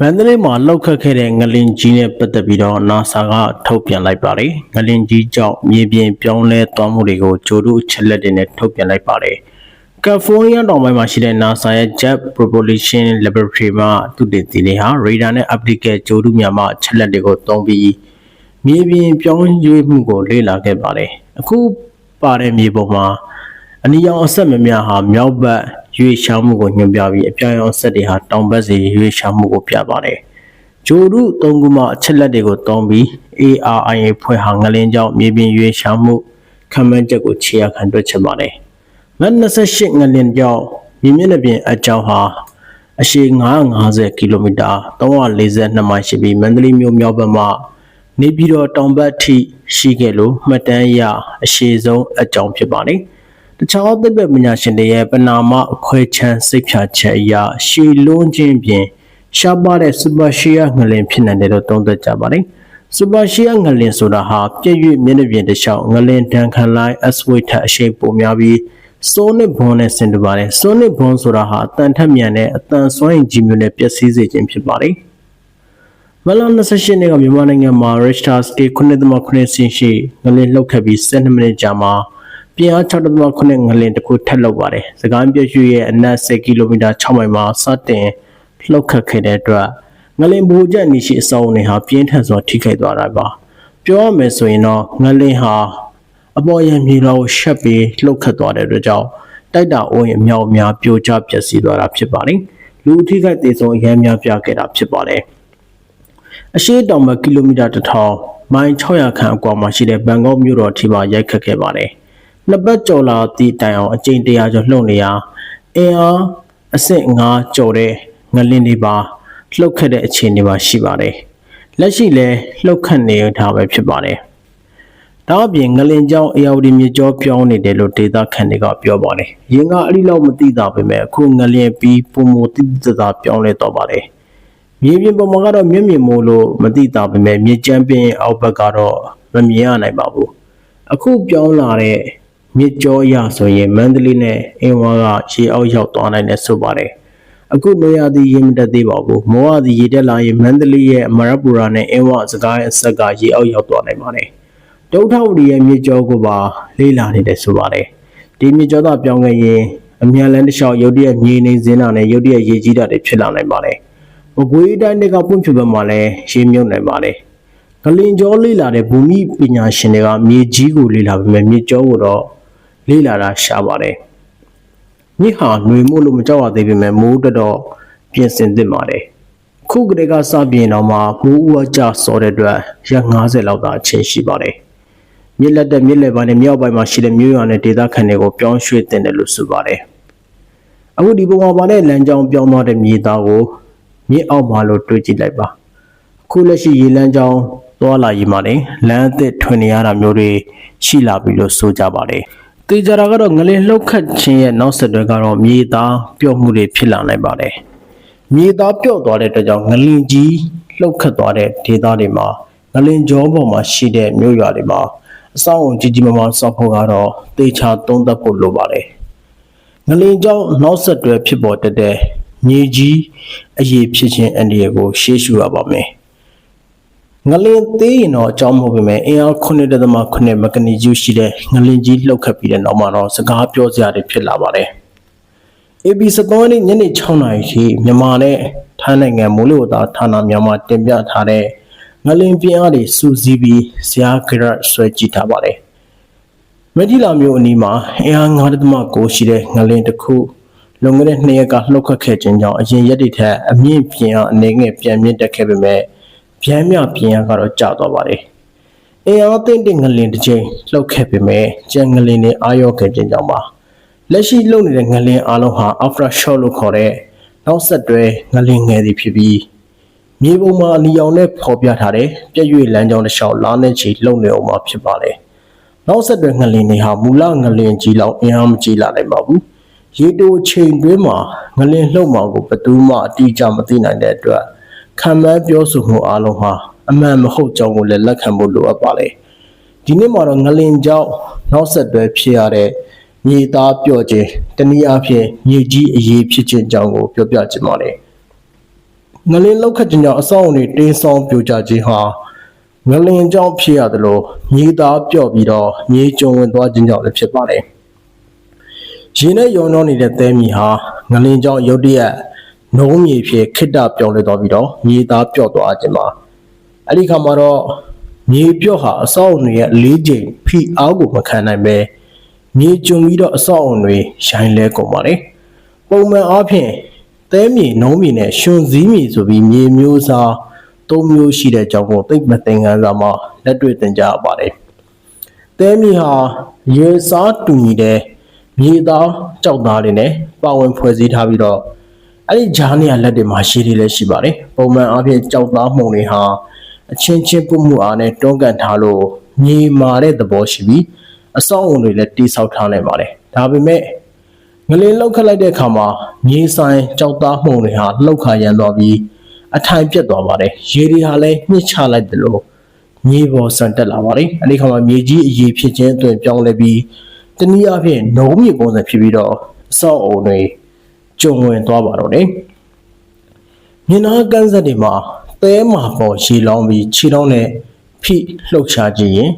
မန္တလေးမှာလောက်ခတ်ခဲ့တဲ့ငလင်ကြီးနဲ့ပတ်သက်ပြီးတော့ NASA ကထုတ်ပြန်လိုက်ပါတယ်။ငလင်ကြီးကြောင့်မြေပြင်ပြောင်းလဲသွားမှုတွေကိုကြိုးတုအချက်လက်တွေနဲ့ထုတ်ပြန်လိုက်ပါတယ်။ California တောင်ပိုင်းမှာရှိတဲ့ NASA ရဲ့ Jet Propulsion Laboratory မှာသူတည်တည်နေဟာ radar နဲ့ optical ကြိုးတုများမှအချက်လက်တွေကိုသုံးပြီးမြေပြင်ပြောင်းရွေးမှုကိုလေ့လာခဲ့ပါတယ်။အခုပါတဲ့မြေပုံမှာအနီရောင်အဆက်မများဟာမြောက်ဘက် ရွေ့ရှားမှုကိုညွှန်ပြပြီးအပြောင်ရောင်အဆက်တွေဟာတောင်ဘက်စီရွေ့ရှားမှုကိုပြပါတယ်။ဂျိုရုသုံးခုမှအချက်လက်တွေကိုသုံးပြီး ARIA ဖွဲ့ဟာငလင်းကြောင့်မြေပြင်ရွေ့ရှားမှုခံမှန်းချက်ကိုခြေရာခံတွက်ချက်ပါတယ်။မတ်28ငလင်းကြောင့်မြေမျက်နှာပြင်အကြောင်းဟာအရှည်950ကီလိုမီတာ342မိုင်ရှိပြီးမန္တလေးမြို့မြောက်ဘက်မှနေပြည်တော်တောင်ဘက်ထိရှိခဲ့လို့မှတ်တမ်းအရအရှည်ဆုံးအကြောင်းဖြစ်ပါတယ်။ တခြားသစ်ပပညာရှင်တွေရဲ့ပနာမအခွဲချမ်းစိတ်ဖြာချက်အရရှည်လွန်းခြင်းဖြင့်ရှားပါတဲ့စူပါရှီယာငလင်ဖြစ်နိုင်တယ်လို့သုံးသပ်ကြပါတယ်။စူပါရှီယာငလင်ဆိုတာဟာပြည့်ရွေ့မျက်နှာပြင်တစ်လျှောက်ငလင်ဒဏ်ခံလိုက် S weight ထက်အရှိန်ပိုများပြီးဆိုနစ်ဘွန်နဲ့ဆင်တူပါတယ်။ဆိုနစ်ဘွန်ဆိုတာဟာအတန်ထက်မြန်တဲ့အတန်စွမ်းအင်ကြီးမျိုးနဲ့ပျက်စီးစေခြင်းဖြစ်ပါတယ်။မလ28နှစ်ကမြန်မာနိုင်ငံမှာ Richter scale 9.9ဆင့်ရှိငလင်လှုပ်ခတ်ပြီး12မိနစ်ကြာမှာ ပြင်းအား6.9ငလင်တစ်ခုထပ်လှုပ်ပါတယ်။စကိုင်းပြည့်ရွှေရဲ့အနက်10ကီလိုမီတာ6မိုင်မှာစတင်လှုပ်ခတ်ခဲ့တဲ့အတွက်ငလင်ဘူချက်နေရှိအစောတွေဟာပြင်းထန်စွာထိခိုက်သွားတာပါ။ပြောရမယ်ဆိုရင်တော့ငလင်ဟာအပေါ်ရံမြေတော်ကိုရှက်ပြီးလှုပ်ခတ်သွားတဲ့အတွက်ကြောင့်တိုက်တာအိုးရင်အမြောက်အများပြိုကျပျက်စီးသွားတာဖြစ်ပါတယ်။လူအထိခိုက်သေးဆုံးအများများပြခဲ့တာဖြစ်ပါတယ်။အရှိတောင်ဘက်ကီလိုမီတာ1000မိုင်600ခန့်အကွာမှာရှိတဲ့ဘန်ကောက်မြို့တော်ထိမှရိုက်ခတ်ခဲ့ပါတယ်။ နှစ်ပတ်ကျော်လာသည့်တိုင်အောင်အကြိမ်100ကျော်လှုပ်နေရာအင်အားအဆင့်5ကျော်တဲ့ငလင်းတွေပါလှုပ်ခတ်တဲ့အခြေအနေမှာရှိပါတယ်။လက်ရှိလည်းလှုပ်ခတ်နေတာပဲဖြစ်ပါတယ်။ဒါအပြင်ငလင်ကြောင်းအေယာဝတီမြေကျောပြောင်းနေတယ်လို့ဒေတာခန်တွေကပြောပါတယ်။ရင်ကအဲ့ဒီလောက်မသိတာပဲမဲ့အခုငလင်ပြီးပုံမတိတသာပြောင်းလဲတော့ပါတယ်။မြေပြင်ပေါ်မှာကတော့မျက်မြင်မို့လို့မသိတာပဲမဲ့မြေကျန်းပင်အောက်ဘက်ကတော့မမြင်ရနိုင်ပါဘူး။အခုပြောင်းလာတဲ့ မြစ်ကြောရဆိုရင်မန္တလေးနဲ့အင်းဝါကရေအောက်ရောက်သွားနိုင်တယ်ဆိုပါတယ်။အခုနေရာသည်ရေမတက်သေးပါဘူး။မောဟသည်ရေတက်လာရင်မန္တလေးရဲ့အမရပူရာနဲ့အင်းဝစကိုင်းအဆက်ကရေအောက်ရောက်သွားနိုင်ပါတယ်။ဒုထဝတီရဲ့မြစ်ကြောကိုပါလေးလာနေတယ်ဆိုပါတယ်။ဒီမြစ်ကြောသာပြောင်းခဲ့ရင်အမြန်လန်းတစ်လျှောက်ရုတ်တရက်မြေနေစင်းတာနဲ့ရုတ်တရက်ရေကြီးတာတွေဖြစ်လာနိုင်ပါတယ်။မကွေးတိုင်းတွေကပွင့်ဖြူဘက်မှာလည်းရေမြုပ်နိုင်ပါတယ်။ကလင်ကျော်လေးလာတဲ့ဘူမိပညာရှင်တွေကမြေကြီးကိုလေးလာပေမဲ့မြေကျောကိုတော့ လေးလာတာရှားပါတယ်။မြစ်ဟာຫນွေမို့လို့မကြောက်ရသေးပေမဲ့မိုးတော်တော်ပြင်ဆင်သင့်ပါတယ်။ခုကတည်းကစပြင်တော့မှမိုးဥအကျစောတဲ့အတွက်ရက်90လောက်သာအချိန်ရှိပါတယ်။မြစ်လက်တက်မြစ်လက်ပိုင်းနဲ့မြောက်ပိုင်းမှာရှိတဲ့မြို့ရွာနဲ့ဒေသခံတွေကိုပြောင်းရွှေ့တင်တယ်လို့ဆိုပါတယ်။အခုဒီပုံမှာပါတဲ့လမ်းကြောင်းပြောင်းသွားတဲ့မြေသားကိုမြစ်အောက်မှာလို့တွေးကြည့်လိုက်ပါ။အခုလက်ရှိရေလမ်းကြောင်းသွားလာရေးမှာလည်းလမ်းအသစ်ထွင်နေရတာမျိုးတွေရှိလာပြီလို့ဆိုကြပါတယ်။ တေကြတာကတော့ငလင်လှုပ်ခတ်ခြင်းရဲ့နောက်ဆက်တွဲကတော့မြေသားပြုတ်မှုတွေဖြစ်လာနိုင်ပါတယ်။မြေသားပြုတ်သွားတဲ့အတွက်ကြောင့်ငလင်ကြီးလှုပ်ခတ်သွားတဲ့ဒေသတွေမှာငလင်ကြောပေါ်မှာရှိတဲ့မြို့ရွာတွေမှာအဆောက်အုံကြီးကြီးမားမားစောက်ဖို့ကတော့တေချာသုံးသပ်ဖို့လိုပါတယ်။ငလင်ကြောင့်နောက်ဆက်တွဲဖြစ်ပေါ်တတ်တဲ့မြေကြီးအရေးဖြစ်ခြင်းအန္တရာယ်ကိုရှေ့ရှုရပါမယ်။ ငလင်သေးရင်တော့အကြောင်းမဟုတ်ပေမဲ့အင်အား9.9မကနီကျူရှိတဲ့ငလင်ကြီးလှုပ်ခတ်ပြီးတဲ့နောက်မှာတော့စကားပြောစရာတွေဖြစ်လာပါတယ်။ AB 73ရက်နေ့ညနေ6နာရီထိမြန်မာနဲ့ထိုင်းနိုင်ငံမိုးလေဝသဌာနမြန်မာတင်ပြထားတဲ့ငလင်ပြင်းအားတွေစူးစီးပြီးဇာဂရတ်ဆွဲကြည့်ထားပါတယ်။မက်ဒီလာမျိုးအနီးမှာအင်အား9.9ရှိတဲ့ငလင်တစ်ခုလွန်ခဲ့တဲ့နှစ်ရက်ကလှုပ်ခတ်ခဲ့ခြင်းကြောင့်အရင်ရက်တွေထက်အမြင့်ပြင်းအားအနေငယ်ပြန်မြင့်တက်ခဲ့ပေမဲ့ ဗျမ်းမြပြင်းအားကတော့ကျသွားပါတယ်။အင်အားသိမ့်တဲ့ငလင်တစ်ချိန်လှုပ်ခဲ့ပေမဲ့ကြံငလင်တွေအာရောခဲ့ခြင်းကြောင့်ပါလက်ရှိလှုပ်နေတဲ့ငလင်အားလုံးဟာ after shock လို့ခေါ်တဲ့နောက်ဆက်တွဲငလင်ငယ်တွေဖြစ်ပြီးမြေပုံမှာအနီရောင်နဲ့ဖော်ပြထားတဲ့ပြည့်ရွေလမ်းကြောင်းတစ်လျှောက်လာနေချီလှုပ်နေအောင်မှာဖြစ်ပါတယ်။နောက်ဆက်တွဲငလင်တွေဟာမူလငလင်ကြီးလောက်အင်အားမကြီးလာနိုင်ပါဘူး။ရေတိုချိန်တွင်းမှာငလင်လှုပ်မှာကိုဘယ်သူမှအတိအကျမသိနိုင်တဲ့အတွက် ခံမှန်းပြောဆိုမှုအားလုံးဟာအမှန်မဟုတ်ကြောင်းကိုလည်းလက်ခံဖို့လိုအပ်ပါတယ်။ဒီနေ့မှာတော့ငလင်ကြောင့်နောက်ဆက်တွဲဖြစ်ရတဲ့မြေသားပြော့ခြင်းတနည်းအားဖြင့်မြေကြီးအရေးဖြစ်ခြင်းကြောင့်ကိုပြောပြချင်ပါတယ်။ငလင်းလောက်ခတ်ခြင်းကြောင့်အဆောက်အုံတွေတင်းဆောင်းပြိုကျခြင်းဟာငလင်းကြောင့်ဖြစ်ရတယ်လို့မြေသားပြော့ပြီးတော့မြေကျုံဝင်သွားခြင်းကြောင့်လည်းဖြစ်ပါတယ်။ရေနဲ့ရောနှောနေတဲ့သဲမြေဟာငလင်းကြောင့်ရုတ်တရက် နှုံးမြေဖြစ်ခိတ္တပြောင်းလဲသွားပြီးတော့မြေသားပြော့သွားခြင်းပါအဲ့ဒီခါမှာတော့မြေပြော့ဟာအဆောက်အုံတွေရဲ့၄ချိန်ဖိအားကိုမခံနိုင်ပဲမြေကျုံပြီးတော့အဆောက်အုံတွေရိုင်းလဲကုန်ပါတယ်။ပုံမှန်အားဖြင့်သဲမြေနှုံးမြေနဲ့ရှင်စည်းမြေဆိုပြီးမြေမျိုးစားသုံးမျိုးရှိတဲ့အကြောင်းကိုသိပ်မသင်္ကန်းစာမှာလက်တွေ့သင်ကြားရပါတယ်။သဲမြေဟာရေစားတူညီတဲ့မြေသားကြောက်သားတွေနဲ့ပါဝင်ဖွဲ့စည်းထားပြီးတော့ အဲ့ဒီဂျားနေရလက်တွေမှာရှည်တွေလည်းရှိပါတယ်။ပုံမှန်အားဖြင့်ကြောက်သားမှုန်တွေဟာအချင်းချင်းပုမှုအားနဲ့တွန်းကန်ထားလို့မြေမာတဲ့သဘောရှိပြီးအဆောက်အုံတွေလည်းတိဆောက်ထားနိုင်ပါတယ်။ဒါပေမဲ့ငလင်းလောက်ခတ်လိုက်တဲ့အခါမှာမြေဆိုင်ကြောက်သားမှုန်တွေဟာလှုပ်ခါရန်သွားပြီးအထိုင်ပြတ်သွားပါတယ်။ရေတွေဟာလည်းညှစ်ချလိုက်တယ်လို့မြေပေါ်ဆန်တက်လာပါတယ်။အဲဒီခါမှာမြေကြီးအရေးဖြစ်ခြင်းအတွင်ပြောင်းလဲပြီးတနည်းအားဖြင့်နှုံးမြေပုံစံဖြစ်ပြီးတော့အဆောက်အုံတွေ ကျုံဝင်သွားပါတော့တယ်။မြင်းနာကန်းဆက်တွေမှာသဲမှာပေါ်ရှည်လောင်းပြီးခြေထောက်နဲ့ဖိလှုပ်ရှားခြင်းရင်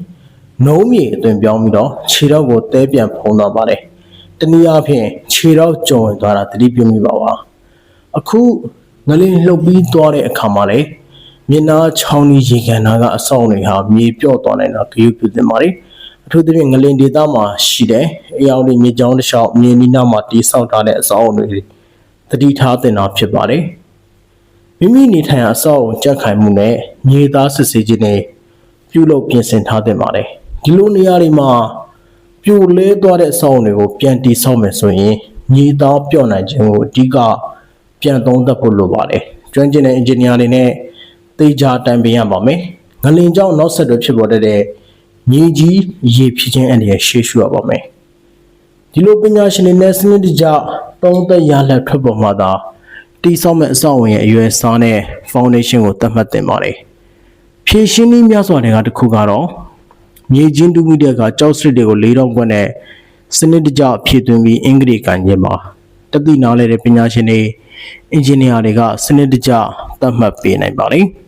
နှုံးမြေအတွင်ပြောင်းပြီးတော့ခြေထောက်ကိုသဲပြန်ဖုံးသွားပါတယ်။တနည်းအားဖြင့်ခြေထောက်ကျုံဝင်သွားတာသတိပြုမိပါပါ။အခုငလင်းလှုပ်ပြီးသွားတဲ့အခါမှာလေမြင်းနာချောင်းကြီးရေကန်နာကအဆောက်တွေဟာမြေပြော့သွားနိုင်တာကြည့်ပြုသင်ပါတယ်။အထူးသဖြင့်ငလင်ဒေသမှာရှိတယ်။အယောင်ဒီမြေကြောင်းတစ်လျှောက်မြေနီးနားမှာတိဆောက်ထားတဲ့အဆောက်အုံတွေ တတိထားတင်တာဖြစ်ပါတယ်။မိမိနေထိုင်ရာအဆောက်အုံကြက်ခိုင်မှုနဲ့မြေသားစစ်ဆေးခြင်းနဲ့ပြုလုပ်ပြင်ဆင်ထားတင်ပါတယ်။ဒီလိုနေရာတွေမှာပြိုလဲသွားတဲ့အဆောက်အုံတွေကိုပြန်တိဆောက်မယ်ဆိုရင်မြေသားပြော့နိုင်ခြင်းကိုအဓိကပြန်သုံးသပ်ဖို့လိုပါတယ်။ကျွမ်းကျင်တဲ့အင်ဂျင်နီယာတွေနဲ့တေချာတိုင်ပင်ရပါမယ်။ငလင်ကြောင့်နောက်ဆက်တွဲဖြစ်ပေါ်တတ်တဲ့မြေကြီးရေဖြစ်ခြင်းအန္တရာယ်ရှေ့ရှုရပါမယ်။ဒီလိုပညာရှင်တွေနဲ့စနစ်တကျ သုံးသက်ရလက်ထွက်ပေါ်မှာသာတိဆောက်မဲ့အဆောက်အအုံရဲ့အရွယ်စားနဲ့ foundation ကိုသတ်မှတ်တင်ပါတယ်။ဖြည့်ရှင်းနည်းများစွာတွေကတစ်ခုကတော့မြေချင်းတူးမိတဲ့ကကြောက်စစ်တွေကို၄တောင်ခွက်နဲ့စနစ်တကျဖြည့်သွင်းပြီးအင်္ဂလိပ်ကန်ခြင်းပါတတိနာလဲတဲ့ပညာရှင်တွေအင်ဂျင်နီယာတွေကစနစ်တကျသတ်မှတ်ပေးနိုင်ပါလိမ့်။